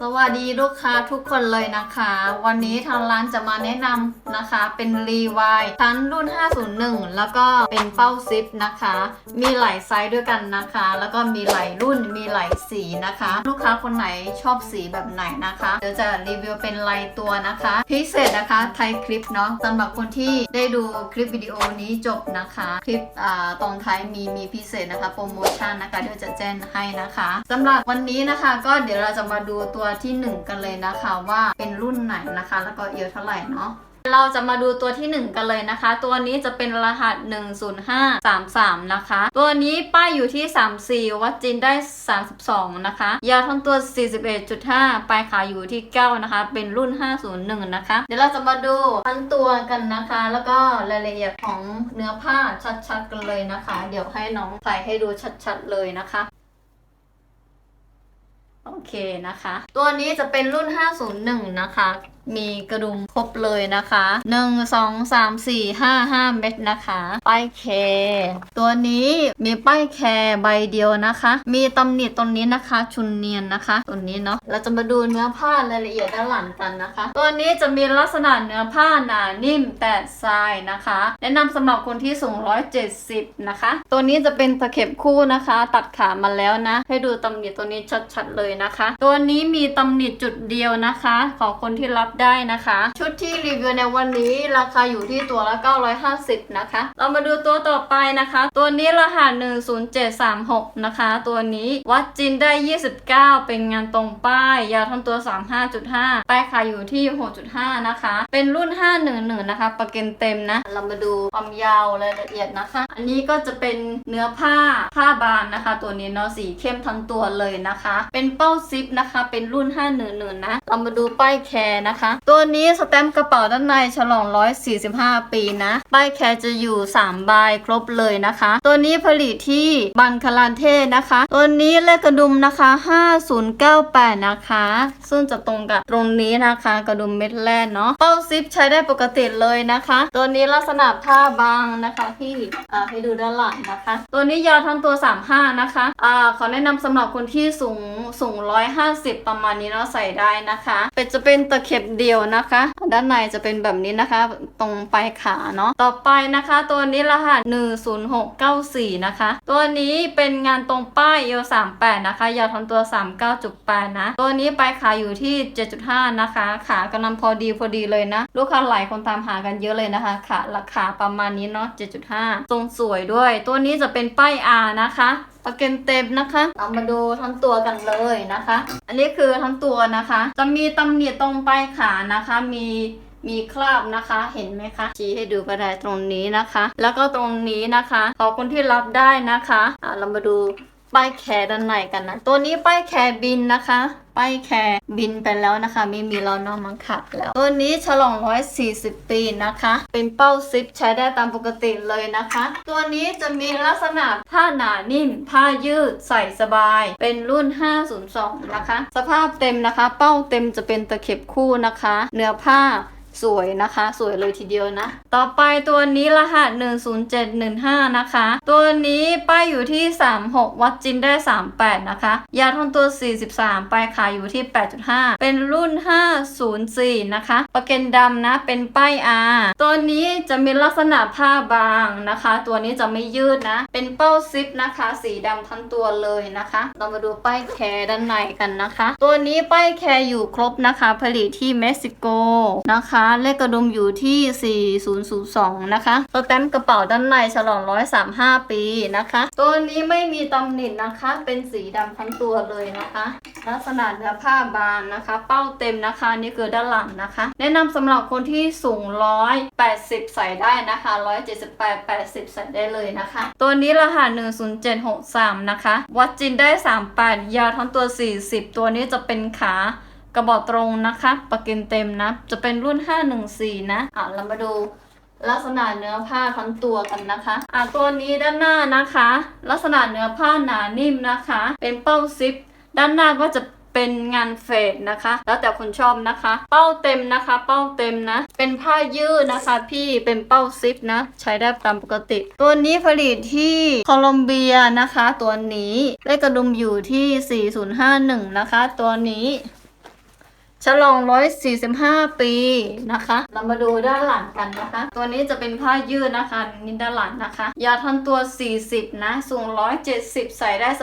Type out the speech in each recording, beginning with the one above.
สวัสดีลูกค้าทุกคนเลยนะคะ วันนี้ทางร้านจะมาแนะนำนะคะ เป็นรีวายทั้งรุ่น 501 แล้วก็เป็นเป้าซิปนะคะ มีหลายไซส์ด้วยกันนะคะ แล้วก็มีหลายรุ่นมีหลายสีนะคะ ลูกค้าคนไหนชอบสีแบบไหนนะคะ เดี๋ยวจะรีวิวเป็นลายตัวนะคะ พิเศษนะคะไทยคลิปเนาะสำหรับคนที่ได้ดูคลิปวิดีโอนี้จบนะคะ คลิปอ่าตรงท้ายมีมีพิเศษนะคะโปรโมชั่นนะคะเดี๋ยวจะแจ้งให้นะคะสำหรับวันนี้นะคะ ก็เดี๋ยวเราจะมาดูตัวที่ 1 กันเลยนะคะว่าเป็นรุ่นไหนนะคะ แล้วก็เอวเท่าไหร่เนาะเราจะมาดูตัวที่ 1 กันเลยนะคะ ตัวนี้จะเป็นรหัส 10533 นะคะ ตัวนี้ป้ายอยู่ที่ 34 วัดจินได้ 32 นะคะ ยาวทั้งตัว 41.5 ปลายขาอยู่ที่ 9 นะคะ เป็นรุ่น 501 นะคะ เดี๋ยวเราจะมาดูทั้งตัวกันนะคะ แล้วก็รายละเอียดของเนื้อผ้าชัดๆ กันเลยนะคะ เดี๋ยวให้น้องใส่ให้ดูชัดๆ เลยนะคะ โอเคนะคะ ตัวนี้จะเป็นรุ่น 501 นะคะ มีกระดุมครบเลยนะคะ1 2 3 4 5 5 เม็ดนะคะ ป้ายแคร์ตัวนี้มีป้ายแคร์ใบเดียวนะคะ มีตำหนิตรงนี้นะคะ ชุนเนียนนะคะ ตัวนี้เนาะเราจะมาดูเนื้อผ้ารายละเอียดด้านหลังกันนะคะ ตัวนี้จะมีลักษณะเนื้อผ้าหนานิ่มแต่ทรายนะคะ แนะนำสำหรับคนที่สูง 170 นะคะ ตัวนี้จะเป็นตะเข็บคู่นะคะ ตัดขามาแล้วนะ ให้ดูตำหนิตัวนี้ชัดๆเลยนะคะ ตัวนี้มีตำหนิจุดเดียวนะคะ ของคนที่รับได้นะคะ ชุดที่รีวิวในวันนี้ราคาอยู่ที่ตัวละ 950 นะคะ เรามาดูตัวต่อไปนะคะ ตัวนี้รหัส10736 นะคะ ตัวนี้วัดจินได้ 29 เป็นงานตรงป้าย ยาวทั้งตัว 35.5 ป้ายขาอยู่ที่ 6.5 นะคะ เป็นรุ่น 511 นะคะ ประกันเต็มนะ เรามาดูความยาวรายละเอียดนะคะ อันนี้ก็จะเป็นเนื้อผ้าผ้าบางนะคะ ตัวนี้เนาะสีเข้มทั้งตัวเลยนะคะ เป็นเป้าซิปนะคะ เป็นรุ่น 511 นะ เรามาดูป้ายแคร์นะคะตัวนี้สแตมป์กระเป๋าด้านในฉลอง 145 ปีนะป้ายแคร์จะอยู่ 3 ใบครบเลยนะคะ ตัวนี้ผลิตที่บังคลานเทศนะคะ ตัวนี้เลขกระดุมนะคะ 5098 นะคะ ซึ่งจะตรงกับตรงนี้นะคะ กระดุมเม็ดแรกเนาะเป้าซิปใช้ได้ปกติเลยนะคะ ตัวนี้ลักษณะผ้าบางนะคะที่อ่าให้ดูด้านหลังนะคะ ตัวนี้ยาวทั้งตัว 35 นะคะอ่าขอแนะนำสำหรับคนที่สูงสูง 150 ประมาณนี้เนาะใส่ได้นะคะ เป็นจะเป็นตะเข็บเดียวนะคะ ด้านในจะเป็นแบบนี้นะคะ ตรงปลายขาเนาะต่อไปนะคะตัวนี้รหัส10694 นะคะ ตัวนี้เป็นงานตรงป้ายเอว38 นะคะยาวทั้งตัว 39.8 นะ ตัวนี้ปลายขาอยู่ที่ 7.5 นะคะ ขากำลังพอดีพอดีเลยนะ ลูกค้าหลายคนตามหากันเยอะเลยนะคะ ขาราคาประมาณนี้เนาะ7.5 ทรงสวยด้วย ตัวนี้จะเป็นป้าย R นะคะ ประเก็นเต็มนะคะ เรามาดูทั้งตัวกันเลยนะคะ อันนี้คือทั้งตัวนะคะ จะมีตำหนิตรงปลายขานะคะ มีมีคราบนะคะ เห็นไหมคะ ชี้ให้ดูก็ได้ตรงนี้นะคะ แล้วก็ตรงนี้นะคะ ขอคนที่รับได้นะคะอะเรามาดูป้ายแคร์ด้านในกันนะ ตัวนี้ป้ายแคร์บินนะคะ ป้ายแคร์บินไปแล้วนะคะ ไม่มีเรานอกมังขัดแล้ว ตัวนี้ฉลอง 140 ปีนะคะ เป็นเป้าซิปใช้ได้ตามปกติเลยนะคะ ตัวนี้จะมีลักษณะผ้าหนานิ่ม ผ้ายืดใส่สบาย เป็นรุ่น 502 นะคะ สภาพเต็มนะคะ เป้าเต็มจะเป็นตะเข็บคู่นะคะ เนื้อผ้า สวยนะคะ สวยเลยทีเดียวนะ ต่อไปตัวนี้รหัส10715 นะคะ ตัวนี้ป้ายอยู่ที่ 36 วัดจินได้ 38 นะคะ ยาทั้งตัว 43ปลายขาอยู่ที่ 8.5 เป็นรุ่น 504 นะคะ ประเกันดำนะ เป็นป้าย R ตัวนี้จะมีลักษณะผ้าบางนะคะ ตัวนี้จะไม่ยืดนะ เป็นเป้าซิปนะคะ สีดำทั้งตัวเลยนะคะ เรามาดูป้ายแคร์ด้านในกันนะคะ ตัวนี้ป้ายแคร์อยู่ครบนะคะ ผลิตที่เม็กซิโกนะคะเลขกระดุมอยู่ที่ 4002 นะคะสแตมป์กระเป๋าด้านในฉลอง 135 ปีนะคะ ตัวนี้ไม่มีตำหนินะคะ เป็นสีดำทั้งตัวเลยนะคะ ลักษณะเนื้อผ้าบางนะคะ เป้าเต็มนะคะ นี่คือด้านหลังนะคะ แนะนำสำหรับคนที่สูง 180 ใส่ได้นะคะ 178 80 ใส่ได้เลยนะคะ ตัวนี้รหัส10763 นะคะ วัดจินได้ 38 ยาวทั้งตัว 40 ตัวนี้จะเป็นขา กระบอกตรงนะคะประเกันเต็มนะ จะเป็นรุ่น 514 นะอะเรามาดูลักษณะเนื้อผ้าทั้งตัวกันนะคะ อะตัวนี้ด้านหน้านะคะ ลักษณะเนื้อผ้าหนานิ่มนะคะ เป็นเป้าซิป ด้านหน้าก็จะเป็นงานเฟดนะคะ แล้วแต่คนชอบนะคะ เป้าเต็มนะคะ เป้าเต็มนะ เป็นผ้ายืดนะคะ พี่เป็นเป้าซิปนะ ใช้ได้ตามปกติ ตัวนี้ผลิตที่โคลอมเบียนะคะ ตัวนี้เลขกระดุมอยู่ที่ 4051 นะคะ ตัวนี้ ฉลอง 145 ปีนะคะ เรามาดูด้านหลังกันนะคะ ตัวนี้จะเป็นผ้ายืดนะคะนี่ด้านหลังนะคะ ยาวทั้งตัว 40 นะ สูง 170 ใส่ได้ส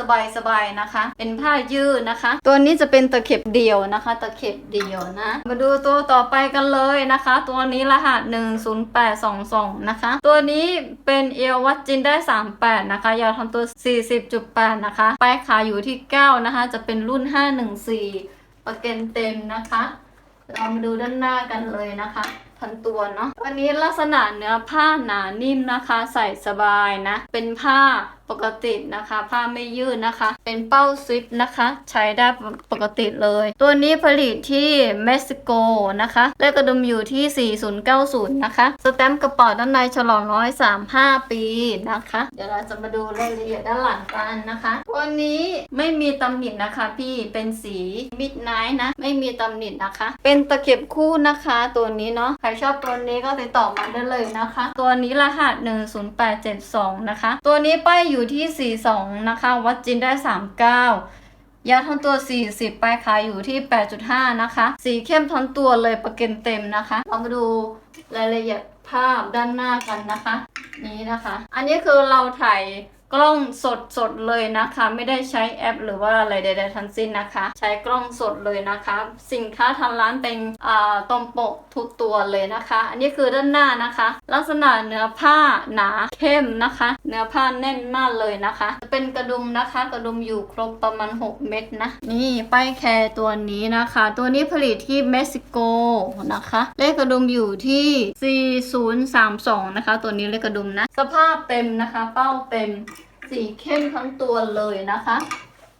บายๆนะคะ เป็นผ้ายืดนะคะ ตัวนี้จะเป็นตะเข็บเดี่ยวนะคะ ตะเข็บเดี่ยวนะ มาดูตัวต่อไปกันเลยนะคะ ตัวนี้รหัส 10822 นะคะ ตัวนี้เป็นเอววัดจินได้ 38 นะคะ ยาวทั้งตัว 40.8 นะคะ ปลายขาอยู่ที่ 9 นะคะ จะเป็นรุ่น 514 ประกันเต็มนะคะ เรามาดูด้านหน้ากันเลยนะคะ พันตัวเนาะวันนี้ลักษณะเนื้อผ้าหนานิ่มนะคะ ใส่สบายนะ เป็นผ้าปกตินะคะ ผ้าไม่ยืดนะคะ เป็นเป้าซิปนะคะ ใช้ได้ปกติเลย ตัวนี้ผลิตที่เม็กซิโกนะคะเลขกระดุมอยู่ที่ 4090 นะคะ สแตมป์กระเป๋าด้านในฉลอง135ปีนะคะ เดี๋ยวเราจะมาดูรายละเอียดด้านหลังกันนะคะตัวนี้ไม่มีตำหนินะคะ พี่เป็นสีมิดไนท์นะ ไม่มีตำหนินะคะ เป็นตะเข็บคู่นะคะ ตัวนี้เนาะใครชอบตัวนี้ก็ติดต่อมาได้เลยนะคะ ตัวนี้รหัส 10872 นะคะ ตัวนี้ป้ายอยู่ที่ 42 นะคะ วัดจินได้ 39ยาทั้งตัว 40ปลายขาอยู่ที่ 8.5 นะคะ สีเข้มทั้งตัวเลยประเกันเต็มนะคะ เรามาดูรายละเอียดภาพด้านหน้ากันนะคะ นี้นะคะ อันนี้คือเราถ่าย กล้องสดสดเลยนะคะ ไม่ได้ใช้แอป หรือว่าอะไรใดๆทั้งสิ้นนะคะ ใช้กล้องสดเลยนะคะ สินค้าทางร้านเป็นอ่าตรงปกทุกตัวเลยนะคะ อันนี้คือด้านหน้านะคะ ลักษณะเนื้อผ้าหนาเข้มนะคะ เนื้อผ้าแน่นมากเลยนะคะจะเป็นกระดุมนะคะ กระดุมอยู่ครบประมาณ 6 เม็ดนะ นี่ป้ายแคร์ตัวนี้นะคะ ตัวนี้ผลิตที่เม็กซิโกนะคะ เลขกระดุมอยู่ที่ 4032 นะคะ ตัวนี้เลขกระดุมนะ สภาพเต็มนะคะ เป้าเต็ม สีเข้มทั้งตัวเลยนะคะ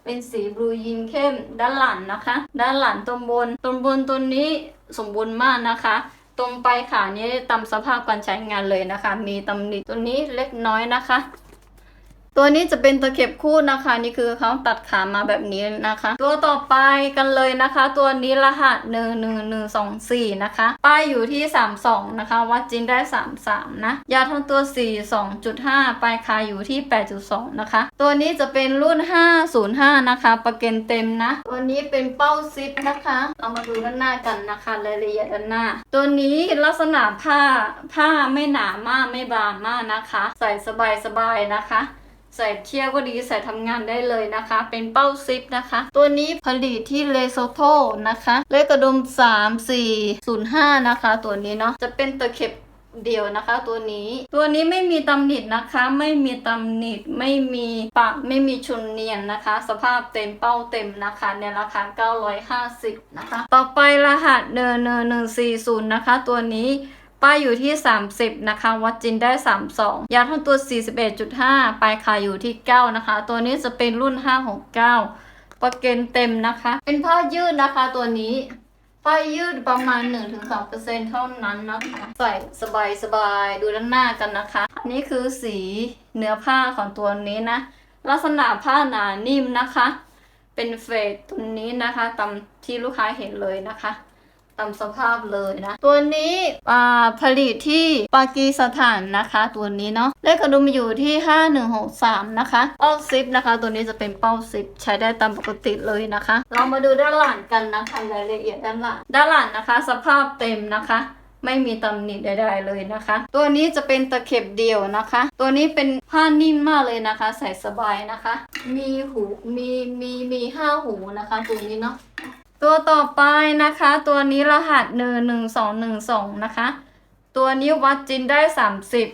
เป็นสีบลูยินเข้มด้านหลังนะคะ ด้านหลังตรงบน ตรงบนตัวนี้สมบูรณ์มากนะคะ ตรงปลายขานี้ตามสภาพการใช้งานเลยนะคะ มีตำหนิตัวนี้เล็กน้อยนะคะ ตัวนี้จะเป็นตะเข็บคู่นะคะ นี่คือเขาตัดขามาแบบนี้นะคะ ตัวต่อไปกันเลยนะคะ ตัวนี้รหัสหนึ่งหนึ่งหนึ่งสองสี่นะคะ ป้ายอยู่ที่สามสองนะคะ วัดจินได้สามสามนะ ยาทั้งตัวสี่สองจุดห้าปลายคาอยู่ที่แปดจุดสองนะคะ ตัวนี้จะเป็นรุ่นห้าศูนย์ห้านะคะประกันเต็มนะ ตัวนี้เป็นเป้าซิปนะคะ เรามาดูด้านหน้ากันนะคะรายละเอียดด้านหน้า ตัวนี้ลักษณะผ้าผ้าไม่หนามากไม่บางมากนะคะ ใส่สบายๆนะคะ ใส่เที่ยวก็ดีใส่ทำงานได้เลยนะคะ เป็นเป้าซิปนะคะ ตัวนี้ผลิตที่เลโซโตนะคะ เลขกระดุม 3405 นะคะ ตัวนี้เนาะจะเป็นตะเข็บเดียวนะคะตัวนี้ตัวนี้ไม่มีตำหนินะคะ ไม่มีตำหนิไม่มีปากไม่มีชุนเนียนนะคะ สภาพเต็มเป้าเต็มนะคะในราคา 950 นะคะ ต่อไปรหัสเนเนหนึ่งสี่ศูนย์นะคะ ตัวนี้ ป้ายอยู่ที่ 30 นะคะ วัดจินได้ 32 ยาวทั้งตัว 41.5 ปลายขาอยู่ที่ 9 นะคะ ตัวนี้จะเป็นรุ่น 569ประเกันเต็มนะคะ เป็นผ้ายืดนะคะตัวนี้ผ้ายืดประมาณ 1-2%เท่านั้นนะคะ ใส่สบายสบายๆดูด้านหน้ากันนะคะ อันนี้คือสีเนื้อผ้าของตัวนี้นะ ลักษณะผ้าหนานิ่มนะคะ เป็นเฟดตัวนี้นะคะตามที่ลูกค้าเห็นเลยนะคะ ตามสภาพเลยนะ ตัวนี้ผลิตที่ปากีสถานนะคะ ตัวนี้เนาะเลขกระดุมอยู่ที่ 5163 นะคะเป้าซิปนะคะ ตัวนี้จะเป็นเป้าซิปใช้ได้ตามปกติเลยนะคะ เรามาดูด้านหลังกันนะคะรายละเอียดด้านหลังด้านหลังนะคะ สภาพเต็มนะคะไม่มีตำหนิใดๆเลยนะคะ ตัวนี้จะเป็นตะเข็บเดี่ยวนะคะ ตัวนี้เป็นผ้านิ่มมากเลยนะคะ ใส่สบายนะคะ มีหูมีมีมีห้าหูนะคะ ตัวนี้เนาะ ตัวต่อไปนะคะ ตัวนี้รหัสหนึ่งหนึ่งสองหนึ่งสองนะคะ ตัวนี้วัดจินได้สามสิบ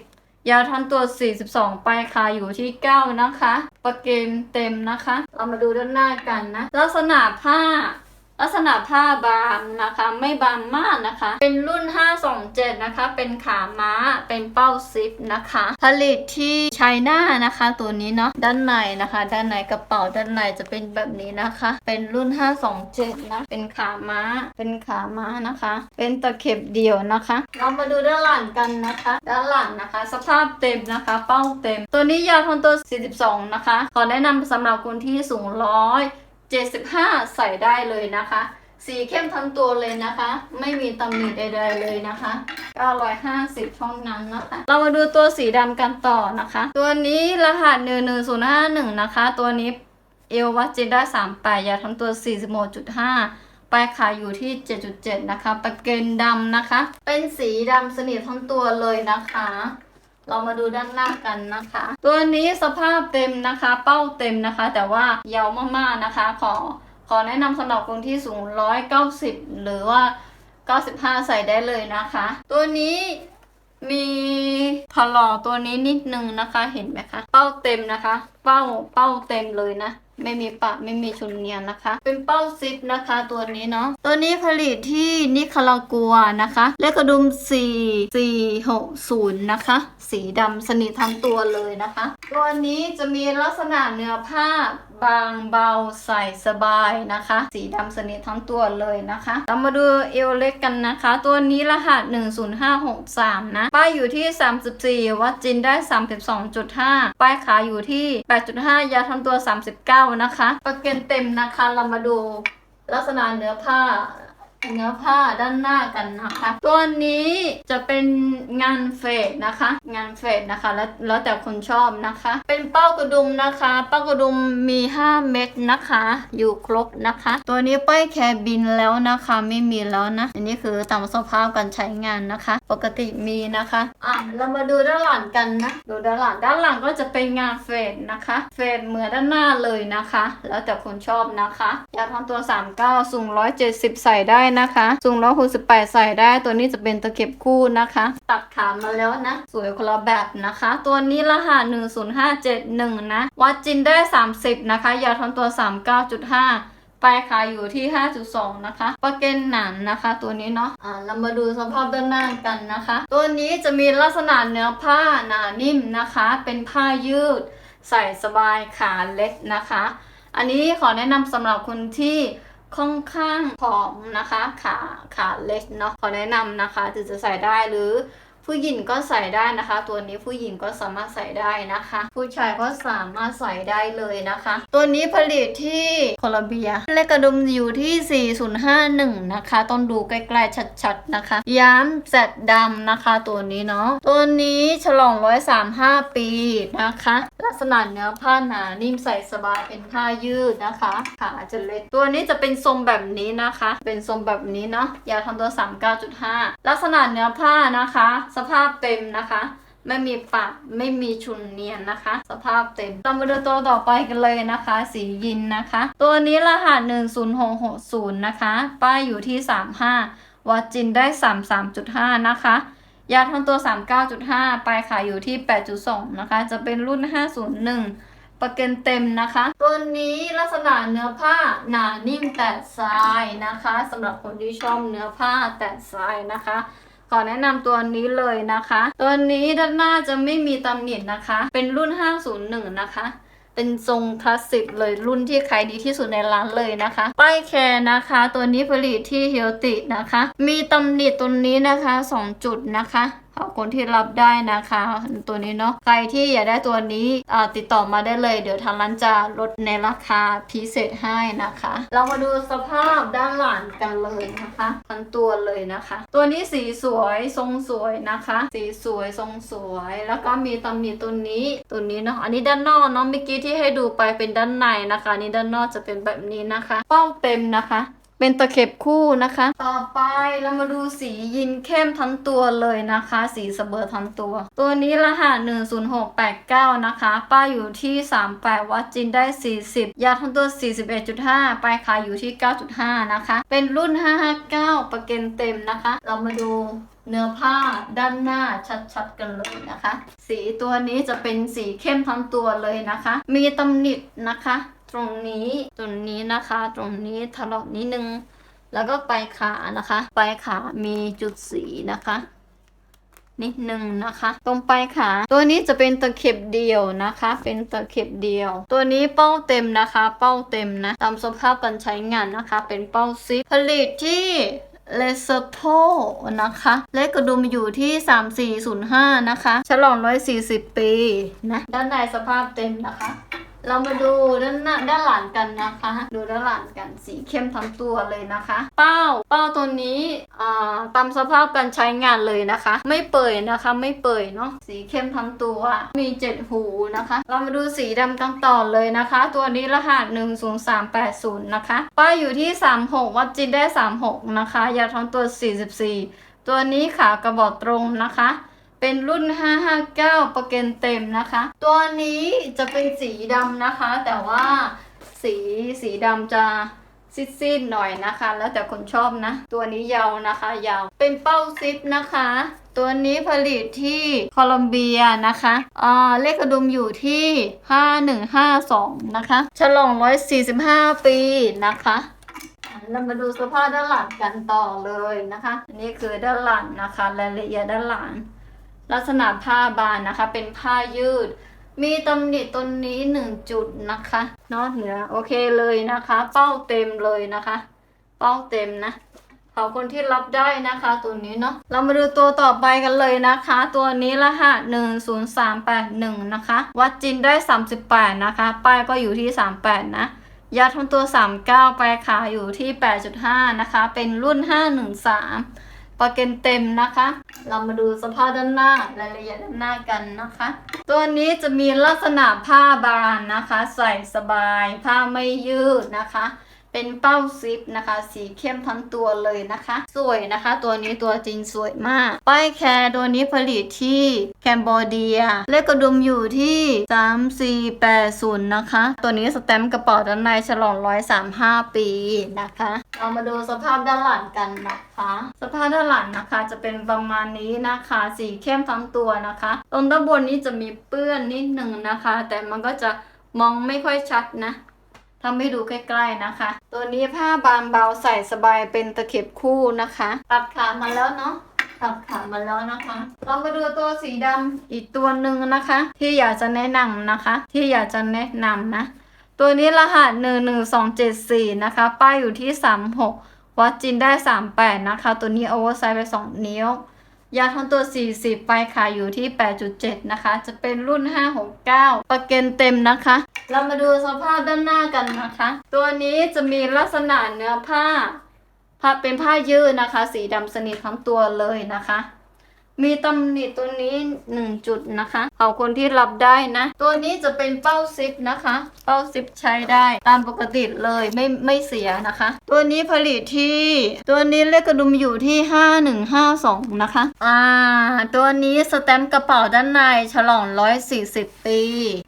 ยาวทันตัว 42ปค่ะ อยู่ที่ 9 นะคะ ประเกมเต็มนะคะ เรามาดูด้านหน้ากันนะ ลักษณะผ้า ลักษณะผ้าบางนะคะ ไม่บางมากนะคะ เป็นรุ่น 527 นะคะ เป็นขาม้าเป็นเป้าซิปนะคะ ผลิตที่ไชน่านะคะ ตัวนี้เนาะด้านในนะคะ ด้านในกระเป๋าด้านในจะเป็นแบบนี้นะคะ เป็นรุ่น 527 นะ เป็นขาม้า เป็นขาม้านะคะ เป็นตะเข็บเดี่ยวนะคะ เรามาดูด้านหลังกันนะคะ ด้านหลังนะคะ สภาพเต็มนะคะ เป้าเต็ม ตัวนี้ยาวทนตัว 42 นะคะ ขอแนะนำสำหรับคนที่สูงร้อย 75 ใส่ได้เลยนะคะ สีเข้มทั้งตัวเลยนะคะ ไม่มีตำหนิใดๆเลยนะคะ 950เท่านั้นนะคะ เรามาดูตัวสีดำกันต่อนะคะ ตัวนี้รหัส11051นะคะ ตัวนี้เอววัดจินได้38ยาวทั้งตัว46.5ไปขายอยู่ที่ 7.7 นะคะ ประเกนดำนะคะ เป็นสีดำสนิททั้งตัวเลยนะคะ เรามาดูด้านล่างกันนะคะ ตัวนี้สภาพเต็มนะคะ เป้าเต็มนะคะ แต่ว่ายาวมากๆนะคะ ขอขอแนะนำสำหรับคนที่สูง 190 หรือว่า 95 ใส่ได้เลยนะคะ ตัวนี้มีถลอกตัวนี้นิดนึงนะคะ เห็นไหมคะ เป้าเต็มนะคะ เป้าเป้าเต็มเลยนะ ไม่มีปะไม่มีชุนเนียนนะคะ เป็นเป้าซิปนะคะ ตัวนี้เนาะตัวนี้ผลิตที่นิคารากัวนะคะเลขกระดุม 4 4 6 0 นะคะ สีดำสนิททั้งตัวเลยนะคะ ตัวนี้จะมีลักษณะเนื้อผ้า บางเบาใส่สบายนะคะ สีดำสนิททั้งตัวเลยนะคะ เรามาดูเอวเล็กกันนะคะ ตัวนี้รหัส 10563 นะ ป้ายอยู่ที่ 34 วัดจินได้ 32.5 ป้ายขาอยู่ที่ 8.5 ยาทำตัว 39 นะคะ ประเกันเต็มนะคะ เรามาดูลักษณะเนื้อผ้า เนื้อผ้าด้านหน้ากันนะคะ ตัวนี้จะเป็นงานเฟดนะคะ งานเฟดนะคะ แล้วแล้วแต่คนชอบนะคะ เป็นเป้ากระดุมนะคะ เป้ากระดุมมี 5 เม็ดนะคะ อยู่ครบนะคะ ตัวนี้ป้ายแคบินแล้วนะคะ ไม่มีแล้วนะ อันนี้คือตามสภาพการใช้งานนะคะ ปกติมีนะคะอะเรามาดูด้านหลังกันนะ ดูด้านหลัง ด้านหลังก็จะเป็นงานเฟดนะคะ เฟดเหมือนด้านหน้าเลยนะคะ แล้วแต่คนชอบนะคะยาทำตัว 39สูง170 ใส่ได้นะคะ สูง168ใส่ได้ตัวนี้จะเป็นตะเข็บคู่นะคะ ตัดขามาแล้วนะ สวยคนละแบบนะคะ ตัวนี้รหัส10571นะ วัดจินได้30นะคะ ยาวทำตัว39.5ปลายขาอยู่ที่ 5.2 นะคะ ประเกนหนันนะคะ ตัวนี้เนาะ อ่า เรามาดูสภาพด้านหน้ากันนะคะ ตัวนี้จะมีลักษณะเนื้อผ้าหนานิ่มนะคะ เป็นผ้ายืด ใส่สบายขาเล็กนะคะ อันนี้ขอแนะนำสำหรับคนที่ ค่อนข้างผอมนะคะ ขาขาเล็กเนาะขอแนะนำนะคะถึงจะใส่ได้หรือ ผู้หญิงก็ใส่ได้นะคะ ตัวนี้ผู้หญิงก็สามารถใส่ได้นะคะ ผู้ชายก็สามารถใส่ได้เลยนะคะ ตัวนี้ผลิตที่โคลอมเบียเลขกระดุมอยู่ที่ 4051 นะคะ ต้องดูใกล้ๆชัดๆนะคะ ย้ำแซดดำนะคะ ตัวนี้เนาะตัวนี้ฉลอง 135 ปีนะคะ ลักษณะเนื้อผ้าหนานิ่มใส่สบายเป็นผ้ายืดนะคะขาจะเล็กตัวนี้จะเป็นทรงแบบนี้นะคะ เป็นทรงแบบนี้เนาะยาวทำตัว 39.5 ลักษณะเนื้อผ้านะคะสภาพเต็มนะคะ ไม่มีปะไม่มีชุนเนียนนะคะ สภาพเต็มเรามาดูตัวต่อไปกันเลยนะคะ สียินนะคะ ตัวนี้รหัส10660 นะคะ ป้ายอยู่ที่ 35 วัดจินได้ 33.5 นะคะยาทั้งตัว 39.5ปลายขายอยู่ที่ 8.2 นะคะ จะเป็นรุ่น 501 ประกันเต็มนะคะ ตัวนี้ลักษณะเนื้อผ้าหนานิ่มแต่ทรายนะคะสำหรับคนที่ชอบเนื้อผ้าแต่ทรายนะคะ ขอแนะนำตัวนี้เลยนะคะ ตัวนี้ด้านหน้าจะไม่มีตำหนินะคะ เป็นรุ่น 501 นะคะ เป็นทรงคลาสสิกเลยรุ่นที่ขายดีที่สุดในร้านเลยนะคะ ป้ายแคร์นะคะ ตัวนี้ผลิตที่เฮลตินะคะ มีตำหนิตัวนี้นะคะ 2 จุดนะคะ คนที่รับได้นะคะ ตัวนี้เนาะใครที่อยากได้ตัวนี้ติดต่อมาได้เลย เดี๋ยวทางร้านจะลดในราคาพิเศษให้นะคะ เรามาดูสภาพด้านหลังกันเลยนะคะทั้งตัวเลยนะคะ ตัวนี้สีสวยทรงสวยนะคะ สีสวยทรงสวย แล้วก็มีตำหนิตัวนี้ตัวนี้เนาะอันนี้ด้านนอกเนาะเมื่อกี้ที่ให้ดูไปเป็นด้านในนะคะนี่ด้านนอกจะเป็นแบบนี้นะคะ เป้าเต็มนะคะ เป็นตะเข็บคู่นะคะ ต่อไปเรามาดูสียินเข้มทั้งตัวเลยนะคะ สีสเบอร์ทั้งตัว ตัวนี้รหัส10689 นะคะ ป้ายอยู่ที่ 38 วัดจินได้ 40 ยาทั้งตัว 41.5 ปลายขายอยู่ที่ 9.5 นะคะ เป็นรุ่น 559 ประเกันเต็มนะคะ เรามาดูเนื้อผ้าด้านหน้าชัดๆกันเลยนะคะ สีตัวนี้จะเป็นสีเข้มทั้งตัวเลยนะคะ มีตำหนินะคะ ตรงนี้ตรงนี้นะคะ ตรงนี้ถลอกนิดนึง แล้วก็ปลายขานะคะ ปลายขามีจุดสีนะคะ นิดนึงนะคะ ตรงปลายขา ตัวนี้จะเป็นตะเข็บเดียวนะคะ เป็นตะเข็บเดียว ตัวนี้เป้าเต็มนะคะ เป้าเต็มนะ ตามสภาพการใช้งานนะคะ เป็นเป้าซิปผลิตที่เลเซอร์โพนะคะ เลขกระดุมอยู่ที่ 3405 นะคะ ฉลอง 140 ปีนะ ด้านในสภาพเต็มนะคะ เรามาดูด้านหน้าด้านหลังกันนะคะ ดูด้านหลังกันสีเข้มทั้งตัวเลยนะคะ เป้าเป้าตัวนี้อ่าตามสภาพการใช้งานเลยนะคะ ไม่เปื่อยนะคะ ไม่เปื่อยเนาะสีเข้มทั้งตัว มีเจ็ดหูนะคะ เรามาดูสีดำกันต่อเลยนะคะ ตัวนี้รหัส10380นะคะป้าอยู่ที่ 36 วัดจินได้ 36 นะคะยาวทั้งตัว 44 ตัวนี้ขากระบอกตรงนะคะ เป็นรุ่น 559 ประกันเต็มนะคะ ตัวนี้จะเป็นสีดำนะคะ แต่ว่าสีสีดำจะซีดๆหน่อยนะคะ แล้วแต่คนชอบนะ ตัวนี้ยาวนะคะ ยาว เป็นเป้าซิปนะคะ ตัวนี้ผลิตที่โคลอมเบียนะคะอ่าเลขกระดุมอยู่ที่ 5152 นะคะ ฉลอง 145 ปีนะคะเรามาดูสภาพด้านหลังกันต่อเลยนะคะ อันนี้คือด้านหลังนะคะ รายละเอียดด้านหลัง ลักษณะผ้าบานนะคะ เป็นผ้ายืด มีตำหนิตัวนี้หนึ่งจุดนะคะเนาะเหนือโอเคเลยนะคะ เป้าเต็มเลยนะคะ เป้าเต็มนะขอบคนที่รับได้นะคะ ตัวนี้เนาะเรามาดูตัวต่อไปกันเลยนะคะ ตัวนี้รหัส10381นะคะ วัดจินได้38นะคะ ป้ายก็อยู่ที่38นะยาทั้งตัว 39 ไปขาอยู่ที่ 8.5 นะคะ เป็นรุ่น 513ประกันเต็มนะคะ เรามาดูสภาพด้านหน้ารายละเอียดด้านหน้ากันนะคะ ตัวนี้จะมีลักษณะผ้าบานนะคะ ใส่สบายผ้าไม่ยืดนะคะ เป็นเป้าซิปนะคะ สีเข้มทั้งตัวเลยนะคะ สวยนะคะ ตัวนี้ตัวจริงสวยมาก ป้ายแคร์ตัวนี้ผลิตที่แคนเบอร์เดีย เลขกระดุมอยู่ที่ 3480 นะคะ ตัวนี้สแตมป์กระเป๋าด้านในฉลอง 135 ปีนะคะ เรามาดูสภาพด้านหลังกันนะคะ สภาพด้านหลังนะคะ จะเป็นประมาณนี้นะคะ สีเข้มทั้งตัวนะคะ ตรงด้านบนนี้จะมีเปื้อนนิดหนึ่งนะคะ แต่มันก็จะมองไม่ค่อยชัดนะ ทำให้ดูใกล้ๆนะคะ ตัวนี้ผ้าบางเบาใส่สบายเป็นตะเข็บคู่นะคะ ตัดขามาแล้วเนาะตัดขามาแล้วนะคะ เรามาดูตัวสีดำอีกตัวหนึ่งนะคะ ที่อยากจะแนะนำนะคะ ที่อยากจะแนะนำนะ ตัวนี้รหัส11274นะคะ ป้ายอยู่ที่36วัดจินได้38นะคะ ตัวนี้โอเวอร์ไซส์ไป2นิ้ว ยาวทั้งตัว 40 ไปขายอยู่ที่ 8.7 นะคะ จะเป็นรุ่น 569 ประกันเต็มนะคะ เรามาดูสภาพด้านหน้ากันนะคะ ตัวนี้จะมีลักษณะเนื้อผ้า ผ้าเป็นผ้ายืดนะคะ สีดำสนิททั้งตัวเลยนะคะ มีตำหนิตัวนี้หนึ่งจุดนะคะเอาคนที่รับได้นะ ตัวนี้จะเป็นเป้าซิปนะคะ เป้าซิปใช้ได้ตามปกติเลยไม่ไม่เสียนะคะ ตัวนี้ผลิตที่ ตัวนี้เลขกระดุมอยู่ที่ 5152 นะคะ อ่า ตัวนี้สแตมป์กระเป๋าด้านในฉลอง 140 ปี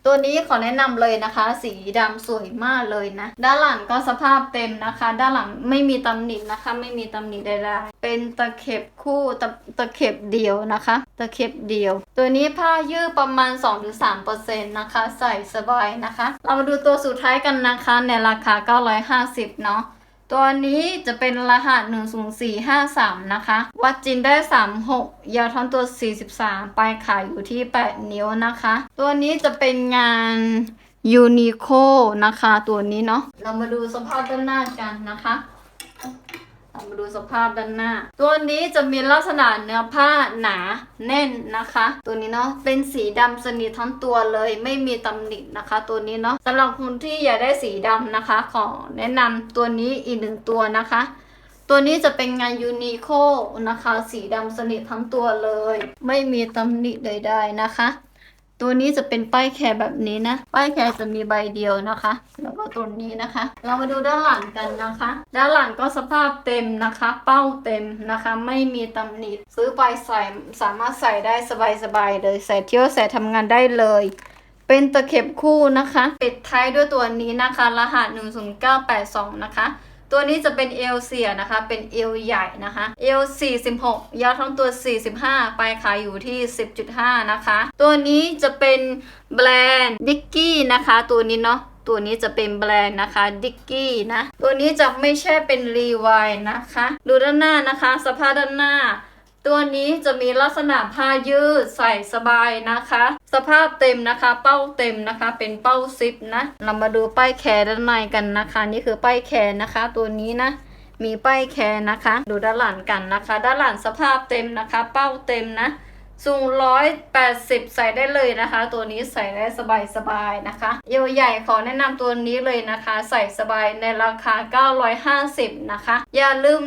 ตัวนี้ขอแนะนำเลยนะคะ สีดำสวยมากเลยนะ ด้านหลังก็สภาพเต็มนะคะ ด้านหลังไม่มีตำหนินะคะ ไม่มีตำหนิใดๆเป็นตะเข็บคู่ตะตะเข็บเดียวนะคะ ตะเข็บเดียว ตัวนี้ผ้ายืดประมาณ 2-3%นะคะ ใส่สบายนะคะ เรามาดูตัวสุดท้ายกันนะคะ ในราคา 950 เนาะตัวนี้จะเป็นรหัส 10453 นะคะ วัดจินได้ 36 ยาวทั้งตัว 43 ปลายขาอยู่ที่ 8 นิ้วนะคะ ตัวนี้จะเป็นงานยูนิโคนะคะ ตัวนี้เนาะ เรามาดูสภาพด้านหน้ากันนะคะ มาดูสภาพด้านหน้า ตัวนี้จะมีลักษณะเนื้อผ้าหนาแน่นนะคะ ตัวนี้เนาะเป็นสีดำสนิททั้งตัวเลยไม่มีตำหนินะคะ ตัวนี้เนาะสำหรับคนที่อยากได้สีดำนะคะ ขอแนะนำตัวนี้อีกหนึ่งตัวนะคะ ตัวนี้จะเป็นงานยูนิโคนะคะ สีดำสนิททั้งตัวเลย ไม่มีตำหนิใดๆนะคะตัวนี้จะเป็นป้ายแคร์แบบนี้นะ ป้ายแคร์จะมีใบเดียวนะคะ แล้ว ตัวนี้นะคะ เรามาดูด้านหลังกันนะคะ ด้านหลังก็สภาพเต็มนะคะ เป้าเต็มนะคะ ไม่มีตำหนิซื้อไปใส่สามารถใส่ได้สบายๆเลยใส่เที่ยวใส่ทำงานได้เลยเป็นตะเข็บคู่นะคะ ปิดท้ายด้วยตัวนี้นะคะ รหัส 10982 นะคะ ตัวนี้จะเป็นเอลเสียนะคะ เป็นเอลใหญ่นะคะเอล46 ยาวทั้งตัว 45 ปลายขาอยู่ที่ 10.5 นะคะ ตัวนี้จะเป็นแบรนด์ดิกกี้นะคะ ตัวนี้เนาะ ตัวนี้จะเป็นแบรนด์นะคะดิกกี้นะ ตัวนี้จะไม่ใช่เป็นรีไวนะคะ ดูด้านหน้านะคะ สภาพด้านหน้า ตัวนี้จะมีลักษณะผ้ายืดใส่สบายนะคะ สภาพเต็มนะคะ เป้าเต็มนะคะ เป็นเป้าซิปนะ เรามาดูป้ายแคร์ด้านในกันนะคะ นี่คือป้ายแคร์นะคะ ตัวนี้นะมีป้ายแคร์นะคะ ดูด้านหลังกันนะคะ ด้านหลังสภาพเต็มนะคะ เป้าเต็มนะ สูง 180 ใส่ได้เลยนะคะ ตัวนี้ใส่ได้สบายๆนะคะเอวใหญ่ขอแนะนำตัวนี้เลยนะคะ ใส่สบายในราคา 950 นะคะ อย่าลืม